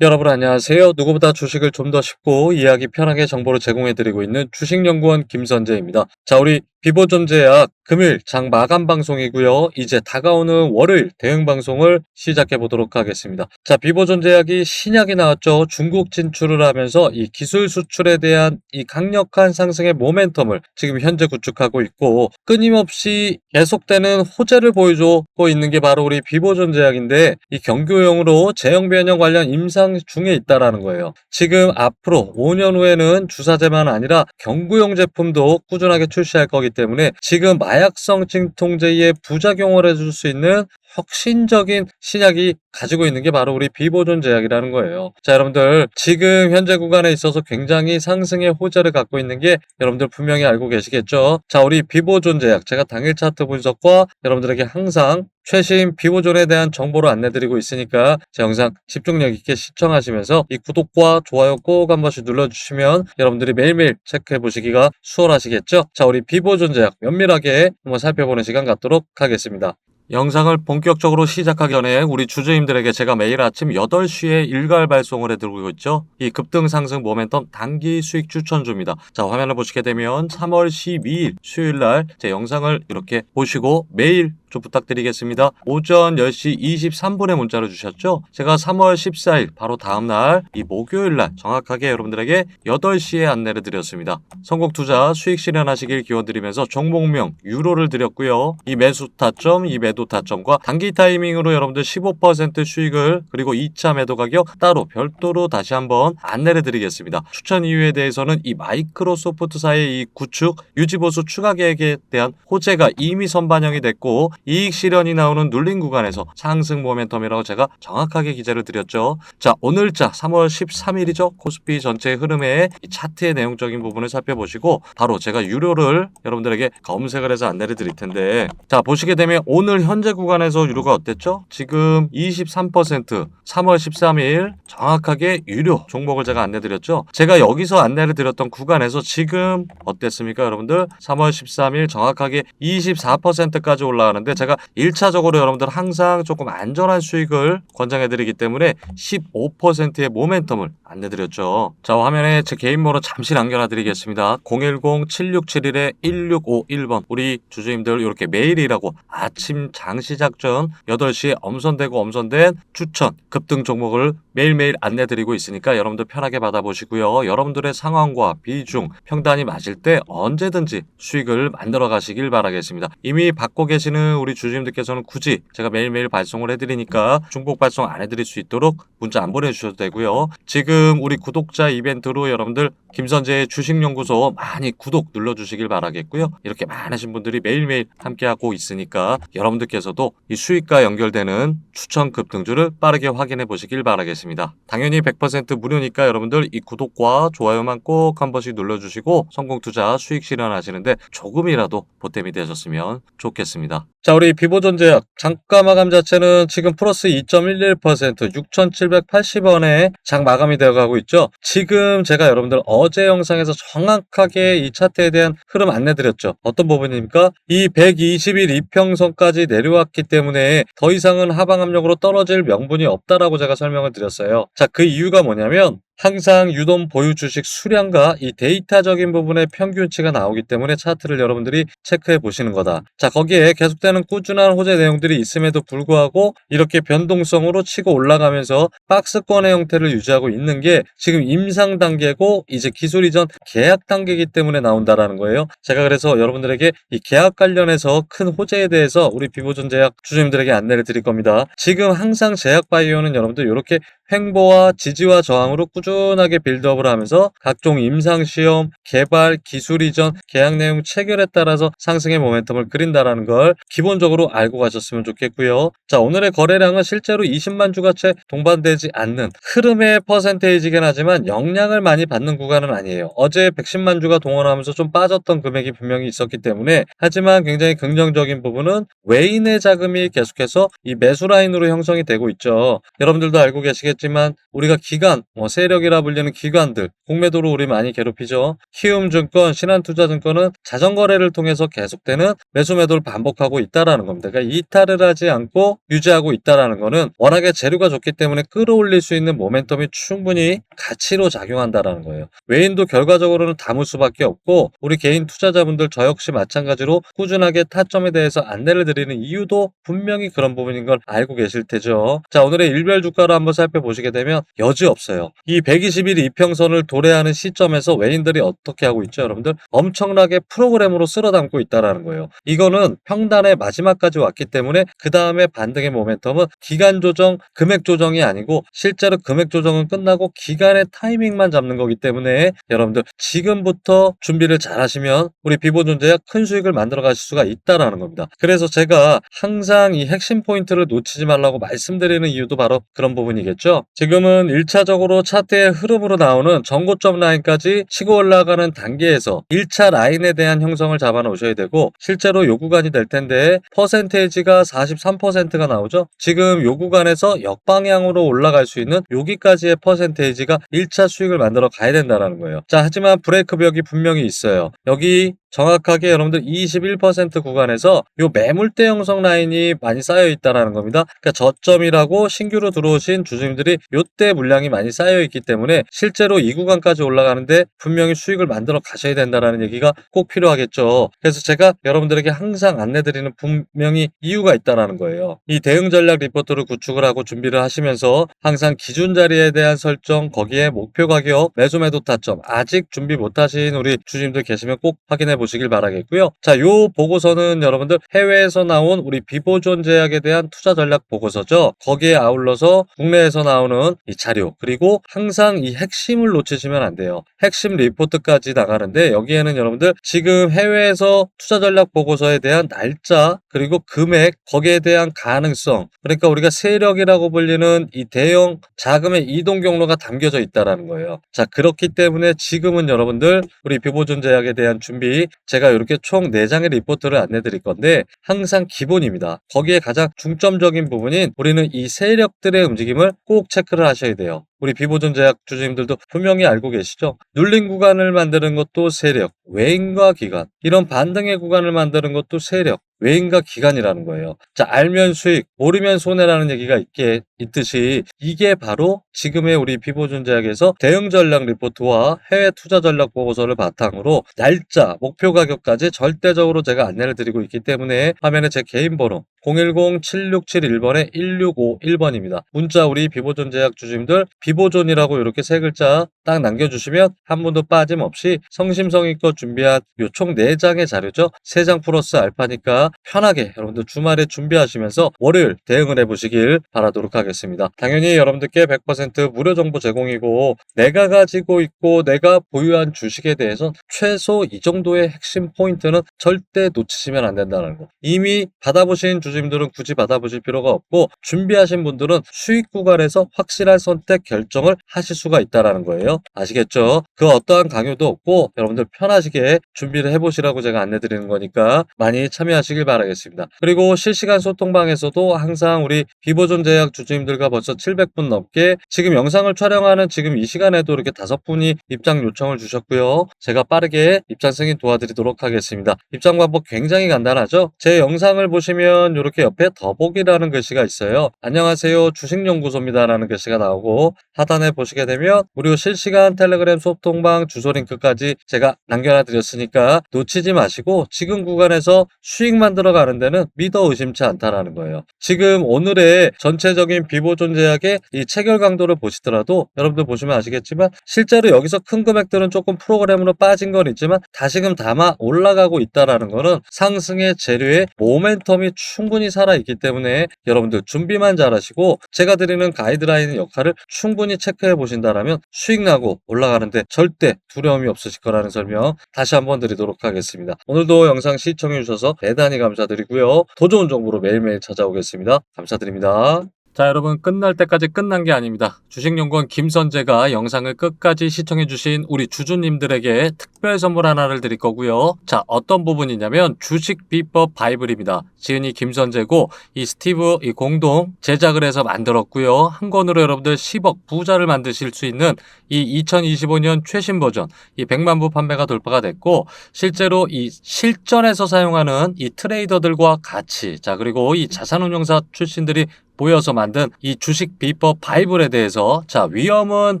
여러분 안녕하세요. 누구보다 주식을 좀 더 쉽고 이해하기 편하게 정보를 제공해드리고 있는 주식연구원 김선재입니다. 자, 우리 비보존제약 금일 장 마감 방송이고요. 이제 다가오는 월요일 대응 방송을 시작해 보도록 하겠습니다. 자, 비보존제약이 신약이 나왔죠. 중국 진출을 하면서 이 기술 수출에 대한 이 강력한 상승의 모멘텀을 지금 현재 구축하고 있고 끊임없이 계속되는 호재를 보여주고 있는 게 바로 우리 비보존제약인데 이 경교용으로 제형 변형 관련 임상 중에 있다라는 거예요. 지금 앞으로 5년 후에는 주사제만 아니라 경구용 제품도 꾸준하게 출시할 거기 때문에 지금 마약성 진통제의 부작용을 해줄 수 있는 혁신적인 신약이 가지고 있는 게 바로 우리 비보존 제약이라는 거예요. 자, 여러분들 지금 현재 구간에 있어서 굉장히 상승의 호재를 갖고 있는 게 여러분들 분명히 알고 계시겠죠? 자, 우리 비보존 제약 제가 당일 차트 분석과 여러분들에게 항상 최신 비보존에 대한 정보를 안내드리고 있으니까 제 영상 집중력 있게 시청하시면서 이 구독과 좋아요 꼭 한 번씩 눌러주시면 여러분들이 매일매일 체크해 보시기가 수월하시겠죠? 자, 우리 비보존 제약 면밀하게 한번 살펴보는 시간 갖도록 하겠습니다. 영상을 본격적으로 시작하기 전에 우리 주주님들에게 제가 매일 아침 8시에 일괄 발송을 해드리고 있죠. 이 급등 상승 모멘텀 단기 수익 추천주입니다. 자, 화면을 보시게 되면 3월 12일 수요일 날 제 영상을 이렇게 보시고 매일 좀 부탁드리겠습니다. 오전 10시 23분에 문자를 주셨죠? 제가 3월 14일 바로 다음날 이 목요일 날 정확하게 여러분들에게 8시에 안내를 드렸습니다. 성공 투자 수익 실현하시길 기원드리면서 종목명 유로를 드렸고요. 이 매수 타점, 이 매도 타점과 단기 타이밍으로 여러분들 15% 수익을 그리고 2차 매도 가격 따로 별도로 다시 한번 안내를 드리겠습니다. 추천 이유에 대해서는 이 마이크로소프트사의 이 구축 유지보수 추가 계획에 대한 호재가 이미 선반영이 됐고 이익 실현이 나오는 눌린 구간에서 상승 모멘텀이라고 제가 정확하게 기재를 드렸죠. 자, 오늘자 3월 13일이죠. 코스피 전체 흐름의 이 차트의 내용적인 부분을 살펴보시고 바로 제가 유료를 여러분들에게 검색을 해서 안내를 드릴 텐데 자, 보시게 되면 오늘 현재 구간에서 유료가 어땠죠? 지금 23% 3월 13일 정확하게 유료 종목을 제가 안내 드렸죠. 제가 여기서 안내를 드렸던 구간에서 지금 어땠습니까, 여러분들? 3월 13일 정확하게 24%까지 올라가는데 제가 1차적으로 여러분들 항상 조금 안전한 수익을 권장해 드리기 때문에 15%의 모멘텀을 안내 드렸죠. 자, 화면에 제 개인번호 잠시 남겨놔 드리겠습니다. 010-7671-1651번 우리 주주님들 이렇게 메일이라고 아침 장 시 작 전 8시에 엄선되고 엄선된 추천 급등 종목을 매일매일 안내 드리고 있으니까 여러분들 편하게 받아보시고요. 여러분들의 상황과 비중, 평단이 맞을 때 언제든지 수익을 만들어 가시길 바라겠습니다. 이미 받고 계시는 우리 주주님들께서는 굳이 제가 매일매일 발송을 해드리니까 중복 발송 안 해드릴 수 있도록 문자 안 보내주셔도 되고요. 지금 우리 구독자 이벤트로 여러분들 김선재의 주식연구소 많이 구독 눌러주시길 바라겠고요. 이렇게 많으신 분들이 매일매일 함께하고 있으니까 여러분들께서도 이 수익과 연결되는 추천 급 등주를 빠르게 확인해 보시길 바라겠습니다. 당연히 100% 무료니까 여러분들 이 구독과 좋아요만 꼭 한 번씩 눌러주시고 성공 투자 수익 실현하시는데 조금이라도 보탬이 되셨으면 좋겠습니다. 자, 우리 비보존제약 장가 마감 자체는 지금 플러스 2.11% 6,780원에 장 마감이 되어 가고 있죠. 지금 제가 여러분들 어제 영상에서 정확하게 이 차트에 대한 흐름 안내 드렸죠. 어떤 부분입니까? 이 120일 이평선까지 내려왔기 때문에 더 이상은 하방 압력으로 떨어질 명분이 없다라고 제가 설명을 드렸 어요. 자, 그 이유가 뭐냐면 항상 유동 보유 주식 수량과 이 데이터적인 부분의 평균치가 나오기 때문에 차트를 여러분들이 체크해 보시는 거다. 자, 거기에 계속되는 꾸준한 호재 내용들이 있음에도 불구하고 이렇게 변동성으로 치고 올라가면서 박스권의 형태를 유지하고 있는 게 지금 임상 단계고 이제 기술 이전 계약 단계이기 때문에 나온다라는 거예요. 제가 그래서 여러분들에게 이 계약 관련해서 큰 호재에 대해서 우리 비보존 제약 주주님들에게 안내를 드릴 겁니다. 지금 항상 제약 바이오는 여러분들 이렇게 횡보와 지지와 저항으로 꾸준 하게 빌드업을 하면서 각종 임상 시험, 개발, 기술 이전, 계약 내용 체결에 따라서 상승의 모멘텀을 그린다라는 걸 기본적으로 알고 가셨으면 좋겠고요. 자, 오늘의 거래량은 실제로 20만 주가 채 동반되지 않는 흐름의 퍼센테이지긴 하지만 영향을 많이 받는 구간은 아니에요. 어제 110만 주가 동원하면서 좀 빠졌던 금액이 분명히 있었기 때문에 하지만 굉장히 긍정적인 부분은 외인의 자금이 계속해서 이 매수 라인으로 형성이 되고 있죠. 여러분들도 알고 계시겠지만 우리가 기간, 뭐 세력 세력이라 불리는 기관들, 공매도로 우리 많이 괴롭히죠. 키움증권, 신한투자증권은 자전거래를 통해서 계속되는 매수 매도를 반복하고 있다라는 겁니다. 그러니까 이탈을 하지 않고 유지하고 있다라는 거는 워낙에 재료가 좋기 때문에 끌어올릴 수 있는 모멘텀이 충분히 가치로 작용한다라는 거예요. 외인도 결과적으로는 담을 수밖에 없고 우리 개인 투자자분들 저 역시 마찬가지로 꾸준하게 타점에 대해서 안내를 드리는 이유도 분명히 그런 부분인 걸 알고 계실 테죠. 자, 오늘의 일별 주가를 한번 살펴보시게 되면 여지 없어요. 이 120일 이평선을 도래하는 시점에서 외인들이 어떻게 하고 있죠, 여러분들? 엄청나게 프로그램으로 쓸어 담고 있다라는 거예요. 이거는 평단의 마지막까지 왔기 때문에 그 다음에 반등의 모멘텀은 기간 조정, 금액 조정이 아니고 실제로 금액 조정은 끝나고 기간의 타이밍만 잡는 거기 때문에 여러분들 지금부터 준비를 잘 하시면 우리 비보 존재야 큰 수익을 만들어 가실 수가 있다라는 겁니다. 그래서 제가 항상 이 핵심 포인트를 놓치지 말라고 말씀드리는 이유도 바로 그런 부분이겠죠. 지금은 1차적으로 차트 의 흐름으로 나오는 전고점 라인까지 치고 올라가는 단계에서 1차 라인에 대한 형성을 잡아 놓으셔야 되고 실제로 요 구간이 될 텐데 퍼센테이지가 43%가 나오죠. 지금 요 구간에서 역방향으로 올라갈 수 있는 여기까지의 퍼센테이지가 1차 수익을 만들어 가야 된다는 거예요. 자, 하지만 브레이크 벽이 분명히 있어요. 여기 정확하게 여러분들 21% 구간에서 요 매물대 형성 라인이 많이 쌓여 있다라는 겁니다. 그러니까 저점이라고 신규로 들어오신 주주님들이 요때 물량이 많이 쌓여 있기 때문에 실제로 이 구간까지 올라가는데 분명히 수익을 만들어 가셔야 된다라는 얘기가 꼭 필요하겠죠. 그래서 제가 여러분들에게 항상 안내드리는 분명히 이유가 있다라는 거예요. 이 대응 전략 리포트를 구축을 하고 준비를 하시면서 항상 기준 자리에 대한 설정, 거기에 목표 가격, 매수 매도 타점 아직 준비 못 하신 우리 주주님들 계시면 꼭 확인해 보시길 바라겠고요. 자, 요 보고서는 여러분들 해외에서 나온 우리 비보존 제약에 대한 투자 전략 보고서죠. 거기에 아울러서 국내에서 나오는 이 자료 그리고 항상 이 핵심을 놓치시면 안 돼요. 핵심 리포트까지 나가는데 여기에는 여러분들 지금 해외에서 투자 전략 보고서에 대한 날짜 그리고 금액 거기에 대한 가능성 그러니까 우리가 세력이라고 불리는 이 대형 자금의 이동 경로가 담겨져 있다라는 거예요. 자 그렇기 때문에 지금은 여러분들 우리 비보존 제약에 대한 준비 제가 이렇게 총 4장의 리포트를 안내 드릴 건데 항상 기본입니다. 거기에 가장 중점적인 부분인 우리는 이 세력들의 움직임을 꼭 체크를 하셔야 돼요. 우리 비보존 제약 주주님들도 분명히 알고 계시죠? 눌린 구간을 만드는 것도 세력, 외인과 기간. 이런 반등의 구간을 만드는 것도 세력, 외인과 기간이라는 거예요. 자, 알면 수익, 모르면 손해라는 얘기가 있게 있듯이 이게 바로 지금의 우리 비보존 제약에서 대응 전략 리포트와 해외 투자 전략 보고서를 바탕으로 날짜, 목표 가격까지 절대적으로 제가 안내를 드리고 있기 때문에 화면에 제 개인 번호 010-7671번에 1651번입니다. 문자 우리 비보존 제약 주주님들 비보존이라고 이렇게 세 글자 딱 남겨주시면 한 분도 빠짐없이 성심성의껏 준비한 요총 4장의 자료죠. 3장 플러스 알파니까 편하게 여러분들 주말에 준비하시면서 월요일 대응을 해보시길 바라도록 하겠습니다. 당연히 여러분들께 100% 무료 정보 제공이고 내가 가지고 있고 내가 보유한 주식에 대해서 최소 이 정도의 핵심 포인트는 절대 놓치시면 안 된다는 거. 이미 받아보신 주주님들은 굳이 받아보실 필요가 없고 준비하신 분들은 수익 구간에서 확실한 선택 결정을 하실 수가 있다라는 거예요. 아시겠죠? 그 어떠한 강요도 없고 여러분들 편하시게 준비를 해보시라고 제가 안내드리는 거니까 많이 참여하시길 바라겠습니다. 그리고 실시간 소통방에서도 항상 우리 비보존 제약 주주 님들과 벌써 700분 넘게 지금 영상을 촬영하는 지금 이 시간에도 이렇게 다섯 분이 입장 요청을 주셨고요. 제가 빠르게 입장 승인 도와드리도록 하겠습니다. 입장 방법 굉장히 간단하죠? 제 영상을 보시면 이렇게 옆에 더보기라는 글씨가 있어요. 안녕하세요. 주식연구소입니다 라는 글씨가 나오고 하단에 보시게 되면 무료 실시간 텔레그램 소통방 주소 링크까지 제가 남겨놔 드렸으니까 놓치지 마시고 지금 구간에서 수익 만들어 가는 데는 믿어 의심치 않다라는 거예요. 지금 오늘의 전체적인 비보존 제약의 이 체결 강도를 보시더라도 여러분들 보시면 아시겠지만 실제로 여기서 큰 금액들은 조금 프로그램으로 빠진 건 있지만 다시금 담아 올라가고 있다라는 거는 상승의 재료의 모멘텀이 충분히 살아있기 때문에 여러분들 준비만 잘하시고 제가 드리는 가이드라인 역할을 충분히 체크해 보신다라면 수익 나고 올라가는데 절대 두려움이 없으실 거라는 설명 다시 한번 드리도록 하겠습니다. 오늘도 영상 시청해 주셔서 대단히 감사드리고요. 더 좋은 정보로 매일매일 찾아오겠습니다. 감사드립니다. 자, 여러분 끝날 때까지 끝난 게 아닙니다. 주식연구원 김선재가 영상을 끝까지 시청해주신 우리 주주님들에게 특별 선물 하나를 드릴 거고요. 자, 어떤 부분이냐면 주식 비법 바이블입니다. 지은이 김선재고 이 스티브 이 공동 제작을 해서 만들었고요. 한 권으로 여러분들 10억 부자를 만드실 수 있는 이 2025년 최신 버전 이 100만 부 판매가 돌파가 됐고 실제로 이 실전에서 사용하는 이 트레이더들과 같이 자 그리고 이 자산운용사 출신들이 모여서 만든 이 주식 비법 바이블에 대해서 자 위험은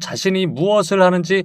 자신이 무엇을 하는지